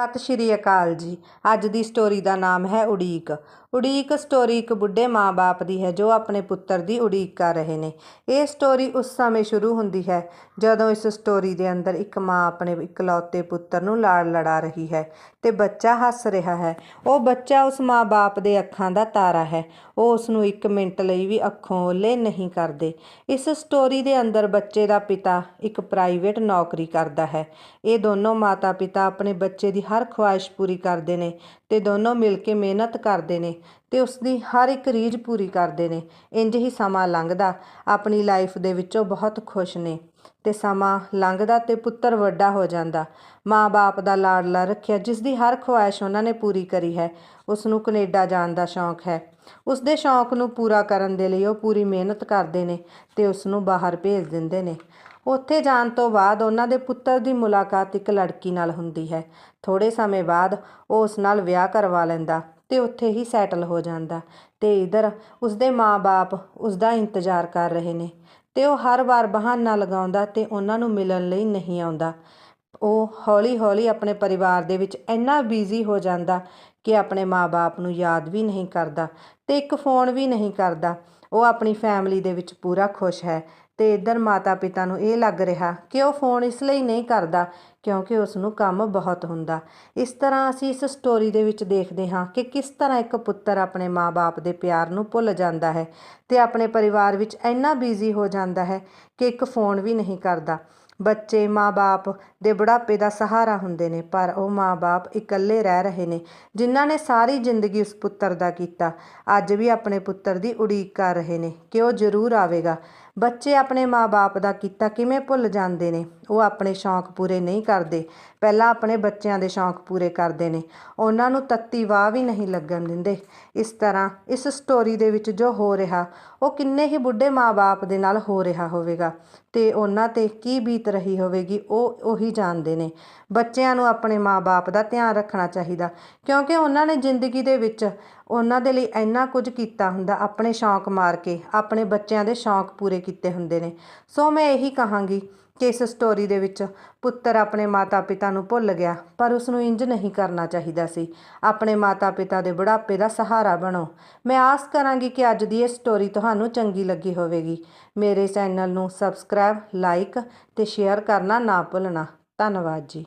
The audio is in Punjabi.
ਸਤਿ ਸ਼੍ਰੀ ਅਕਾਲ ਜੀ। ਅੱਜ ਦੀ ਸਟੋਰੀ ਦਾ ਨਾਮ ਹੈ ਉਡੀਕ। ਉਡੀਕ ਸਟੋਰੀ ਇੱਕ ਬੁੱਢੇ ਮਾਂ-ਬਾਪ ਦੀ ਹੈ ਜੋ ਆਪਣੇ ਪੁੱਤਰ ਦੀ ਉਡੀਕ ਕਰ ਰਹੇ ਨੇ। ਇਹ ਸਟੋਰੀ ਉਸ ਸਮੇਂ ਸ਼ੁਰੂ ਹੁੰਦੀ ਹੈ ਜਦੋਂ ਇਸ ਸਟੋਰੀ ਦੇ ਅੰਦਰ ਇੱਕ ਮਾਂ ਆਪਣੇ ਇਕਲੌਤੇ ਪੁੱਤਰ ਨੂੰ ਲਾੜ ਲੜਾ ਰਹੀ ਹੈ ਤੇ ਬੱਚਾ ਹੱਸ ਰਿਹਾ ਹੈ। ਉਹ ਬੱਚਾ ਉਸ ਮਾਂ-ਬਾਪ ਦੇ ਅੱਖਾਂ ਦਾ ਤਾਰਾ ਹੈ। ਉਹ ਉਸ ਨੂੰ ਇੱਕ ਮਿੰਟ ਲਈ ਵੀ ਅੱਖੋਂ ਓਲੇ ਨਹੀਂ ਕਰਦੇ। ਇਸ ਸਟੋਰੀ ਦੇ ਅੰਦਰ ਬੱਚੇ ਦਾ ਪਿਤਾ ਇੱਕ ਪ੍ਰਾਈਵੇਟ ਨੌਕਰੀ ਕਰਦਾ ਹੈ। ਇਹ ਦੋਨੋਂ ਮਾਤਾ-ਪਿਤਾ ਆਪਣੇ ਬੱਚੇ ਦੀ ਹਰ ਖੁਆਇਸ਼ ਪੂਰੀ ਕਰਦੇ ਨੇ ਤੇ ਦੋਨੋਂ ਮਿਲ ਕੇ ਮਿਹਨਤ ਕਰਦੇ ਨੇ ਤੇ ਉਸ ਦੀ ਹਰ ਇੱਕ ਰੀਝ ਪੂਰੀ ਕਰਦੇ ਨੇ। ਇੰਜ ਹੀ ਸਮਾਂ ਲੰਘਦਾ, ਆਪਣੀ ਲਾਈਫ ਦੇ ਵਿੱਚੋਂ ਬਹੁਤ ਖੁਸ਼ ਨੇ ਤੇ ਸਮਾਂ ਲੰਘਦਾ ਤੇ ਪੁੱਤਰ ਵੱਡਾ ਹੋ ਜਾਂਦਾ। ਮਾਂ-ਬਾਪ ਦਾ ਲਾਡਲਾ ਰੱਖਿਆ ਜਿਸ ਦੀ ਹਰ ਖੁਆਇਸ਼ ਉਹਨਾਂ ਨੇ ਪੂਰੀ ਕਰੀ ਹੈ ਉਸ ਨੂੰ ਕੈਨੇਡਾ ਜਾਣ ਦਾ ਸ਼ੌਂਕ ਹੈ। ਉਸ ਦੇ ਸ਼ੌਂਕ ਨੂੰ ਪੂਰਾ ਕਰਨ ਦੇ ਲਈ ਉਹ ਪੂਰੀ ਮਿਹਨਤ ਕਰਦੇ ਨੇ ਤੇ ਉਸ ਨੂੰ ਬਾਹਰ ਭੇਜ ਦਿੰਦੇ ਨੇ। ਉੱਥੇ ਜਾਣ ਤੋਂ ਬਾਅਦ ਉਹਨਾਂ ਦੇ ਪੁੱਤਰ ਦੀ ਮੁਲਾਕਾਤ ਇੱਕ ਲੜਕੀ ਨਾਲ ਹੁੰਦੀ ਹੈ। ਥੋੜੇ ਸਮੇਂ ਬਾਅਦ ਉਹ ਉਸ ਨਾਲ ਵਿਆਹ ਕਰਵਾ ਲੈਂਦਾ ਤੇ ਉੱਥੇ ਹੀ ਸੈਟਲ ਹੋ ਜਾਂਦਾ ਤੇ ਇਧਰ ਉਸਦੇ ਮਾਪੇ ਉਸ ਦਾ ਇੰਤਜ਼ਾਰ ਕਰ ਰਹੇ ਨੇ ਤੇ ਉਹ ਹਰ ਵਾਰ ਬਹਾਨਾ ਲਗਾਉਂਦਾ ਤੇ ਉਹਨਾਂ ਨੂੰ ਮਿਲਣ ਲਈ ਨਹੀਂ ਆਉਂਦਾ। ਉਹ ਹੌਲੀ-ਹੌਲੀ ਆਪਣੇ ਪਰਿਵਾਰ ਦੇ ਵਿੱਚ ਇੰਨਾ ਬਿਜ਼ੀ ਹੋ ਜਾਂਦਾ ਕਿ ਆਪਣੇ ਮਾਪੇ ਨੂੰ ਯਾਦ ਵੀ ਨਹੀਂ ਕਰਦਾ ਤੇ ਇੱਕ ਫੋਨ ਵੀ ਨਹੀਂ ਕਰਦਾ। ਉਹ ਆਪਣੀ ਫੈਮਿਲੀ ਦੇ ਵਿੱਚ ਪੂਰਾ ਖੁਸ਼ ਹੈ ਤੇ ਇਧਰ ਮਾਤਾ-ਪਿਤਾ ਨੂੰ ਇਹ ਲੱਗ ਰਿਹਾ ਕਿ ਉਹ ਫੋਨ ਇਸ ਲਈ ਨਹੀਂ ਕਰਦਾ ਕਿਉਂਕਿ ਉਸ ਨੂੰ ਕੰਮ ਬਹੁਤ ਹੁੰਦਾ। ਇਸ ਤਰ੍ਹਾਂ ਅਸੀਂ ਇਸ ਸਟੋਰੀ ਦੇ ਵਿੱਚ ਦੇਖਦੇ ਹਾਂ ਕਿ ਕਿਸ ਤਰ੍ਹਾਂ ਇੱਕ ਪੁੱਤਰ ਆਪਣੇ ਮਾਪੇ ਦੇ ਪਿਆਰ ਨੂੰ ਭੁੱਲ ਜਾਂਦਾ ਹੈ ਤੇ ਆਪਣੇ ਪਰਿਵਾਰ ਵਿੱਚ ਇੰਨਾ ਬਿਜ਼ੀ ਹੋ ਜਾਂਦਾ ਹੈ ਕਿ ਇੱਕ ਫੋਨ ਵੀ ਨਹੀਂ ਕਰਦਾ। ਬੱਚੇ ਮਾਪੇ ਦੇ ਬੁਢਾਪੇ ਦਾ ਸਹਾਰਾ ਹੁੰਦੇ ਨੇ, ਪਰ ਉਹ ਮਾਪੇ ਇਕੱਲੇ ਰਹਿ ਰਹੇ ਨੇ, ਜਿਨ੍ਹਾਂ ਨੇ ਸਾਰੀ ਜ਼ਿੰਦਗੀ ਉਸ ਪੁੱਤਰ ਦਾ ਕੀਤਾ। ਅੱਜ ਵੀ ਆਪਣੇ ਪੁੱਤਰ ਦੀ ਉਡੀਕ ਕਰ ਰਹੇ ਨੇ ਕਿ ਉਹ ਜ਼ਰੂਰ ਆਵੇਗਾ। ਬੱਚੇ ਆਪਣੇ ਮਾਪੇ ਦਾ ਕੀਤਾ ਕਿਵੇਂ ਭੁੱਲ ਜਾਂਦੇ ਨੇ? ਉਹ ਆਪਣੇ ਸ਼ੌਂਕ ਪੂਰੇ ਨਹੀਂ ਕਰਦੇ। ਪਹਿਲਾਂ ਆਪਣੇ ਬੱਚਿਆਂ ਦੇ ਸ਼ੌਂਕ ਪੂਰੇ ਕਰਦੇ ਨੇ। ਉਹਨਾਂ ਨੂੰ ਤੱਤੀ ਵਾਹ ਵੀ ਨਹੀਂ ਲੱਗਣ ਦਿੰਦੇ। ਇਸ ਤਰ੍ਹਾਂ ਇਸ ਸਟੋਰੀ ਦੇ ਵਿੱਚ ਜੋ ਹੋ ਰਿਹਾ, ਉਹ ਕਿੰਨੇ ਹੀ ਬੁੱਢੇ ਮਾਪੇ ਦੇ ਨਾਲ ਹੋ ਰਿਹਾ ਹੋਵੇਗਾ। ਤੇ ਉਹਨਾਂ ਤੇ ਕੀ ਬੀਤ ਰਹੀ ਹੋਵੇਗੀ, ਉਹ ਉਹੀ ਜਾਣਦੇ ਨੇ। ਬੱਚਿਆਂ ਨੂੰ ਆਪਣੇ ਮਾਪੇ ਦਾ ਧਿਆਨ ਰੱਖਣਾ ਚਾਹੀਦਾ, ਕਿਉਂਕਿ ਉਹਨਾਂ ਨੇ ਜ਼ਿੰਦਗੀ ਦੇ ਵਿੱਚ ਉਹਨਾਂ ਦੇ ਲਈ ਇੰਨਾ ਕੁਝ ਕੀਤਾ ਹੁੰਦਾ, ਆਪਣੇ ਸ਼ੌਂਕ ਮਾਰ ਕੇ, ਆਪਣੇ ਬੱਚਿਆਂ ਦੇ ਸ਼ੌਂਕ ਪੂਰੇ ਕੀਤੇ ਹੁੰਦੇ ਨੇ। ਸੋ ਮੈਂ ਇਹੀ ਕਹਾਂਗੀ ਕਿ ਇਸ ਸਟੋਰੀ ਦੇ ਵਿੱਚ ਪੁੱਤਰ ਆਪਣੇ ਮਾਤਾ-ਪਿਤਾ ਨੂੰ ਭੁੱਲ ਗਿਆ, ਪਰ ਉਸ ਨੂੰ ਇੰਜ ਨਹੀਂ ਕਰਨਾ ਚਾਹੀਦਾ ਸੀ। ਆਪਣੇ ਮਾਤਾ-ਪਿਤਾ ਦੇ ਬੁਢਾਪੇ ਦਾ ਸਹਾਰਾ ਬਣੋ। ਮੈਂ ਆਸ ਕਰਾਂਗੀ ਕਿ ਅੱਜ ਦੀ ਇਹ ਸਟੋਰੀ ਤੁਹਾਨੂੰ ਚੰਗੀ ਲੱਗੀ ਹੋਵੇਗੀ। ਮੇਰੇ ਚੈਨਲ ਨੂੰ ਸਬਸਕ੍ਰਾਈਬ ਲਾਈਕ ਤੇ ਸ਼ੇਅਰ ਕਰਨਾ ਨਾ ਭੁੱਲਣਾ। ਧੰਨਵਾਦ ਜੀ।